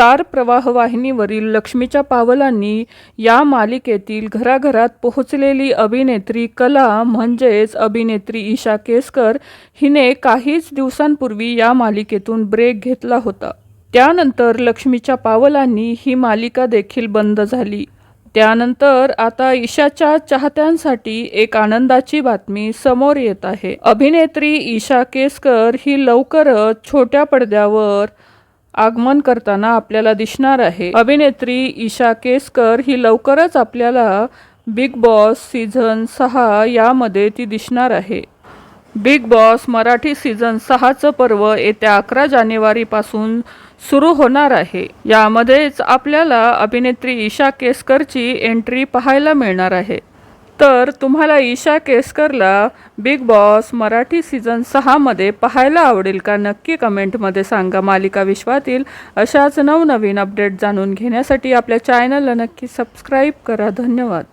Star प्रवाहवाहिनीवरील लक्ष्मीच्या पावलांनी या मालिकेतील घराघरात पोहोचलेली अभिनेत्री कला म्हणजेच अभिनेत्री ईशा केसकर हिने काहीच दिवसांपूर्वी या मालिकेतून ब्रेक घेतला होता. त्यानंतर लक्ष्मीच्या पावलांनी ही मालिका देखील बंद झाली. त्यानंतर आता ईशाच्या चाहत्यांसाठी एक आनंदाची बातमी समोर येत आहे. अभिनेत्री ईशा केसकर ही लवकरच छोट्या पडद्यावर आगमन करताना आपल्याला दिसणार आहे. अभिनेत्री ईशा केसकर ही लवकरच आपल्याला बिग बॉस सीझन सहा यामध्ये ती दिसणार आहे. बिग बॉस मराठी सीझन सहाचं पर्व येत्या अकरा जानेवारीपासून सुरू होणार आहे. यामध्येच आपल्याला अभिनेत्री ईशा केसकरची एंट्री पाहायला मिळणार आहे. तर तुम्हाला ईशा केसकरला बिग बॉस मराठी सीझन सहामध्ये पाहायला आवडेल का? नक्की कमेंटमध्ये सांगा. मालिका विश्वातील अशाच नवनवीन अपडेट जाणून घेण्यासाठी आपल्या चॅनलला नक्की सबस्क्राईब करा. धन्यवाद.